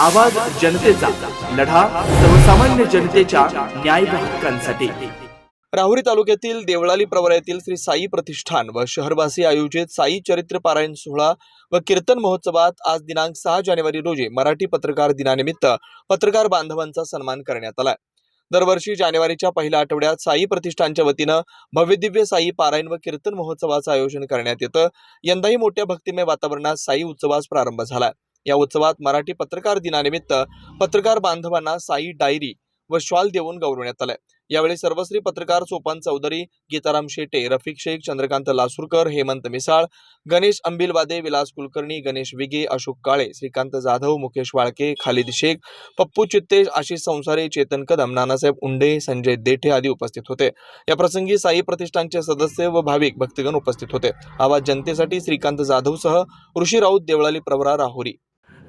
आवाज जनतेचा लढा सर्वसामान्य जनतेच्या न्याय हक्कांसाठी. राहुरी तालुक्यातील देवळाली प्रवरा येथील श्री साई प्रतिष्ठान व शहरवासी आयोजित साई चरित्र पारायण सोहळा व कीर्तन महोत्सवात आज दिनांक सहा जानेवारी रोजी मराठी पत्रकार दिनानिमित्त पत्रकार बांधवांचा सन्मान करण्यात आला दरवर्षी जानेवारीच्या पहिल्या आठवड्यात साई प्रतिष्ठानच्या वतीनं भव्यदिव्य साई पारायण व कीर्तन महोत्सवाचं आयोजन करण्यात येतं. यंदाही मोठ्या भक्तिमय वातावरणात साई उत्सवास प्रारंभ झाला या उत्सवात मराठी पत्रकार दिनानिमित्त पत्रकार बांधवांना साई डायरी व श्वाल देऊन गौरवण्यात आलं यावेळी सर्वश्री पत्रकार सोपान चौधरी गीताराम शेटे रफिक शेख चंद्रकांत लासूरकर हेमंत मिसाळ गणेश अंबिलवादे विलास कुलकर्णी गणेश विगे अशोक काळे श्रीकांत जाधव मुकेश वाळके खालिद शेख पप्पू चित्ते आशिष संसारे चेतन कदम नानासाहेब उंडे संजय देठे आदी उपस्थित होते. या प्रसंगी साई प्रतिष्ठानचे सदस्य व भाविक भक्तगण उपस्थित होते. आवाज जनतेसाठी श्रीकांत जाधवसह ऋषी राऊत देवळाली प्रवरा राहुरी.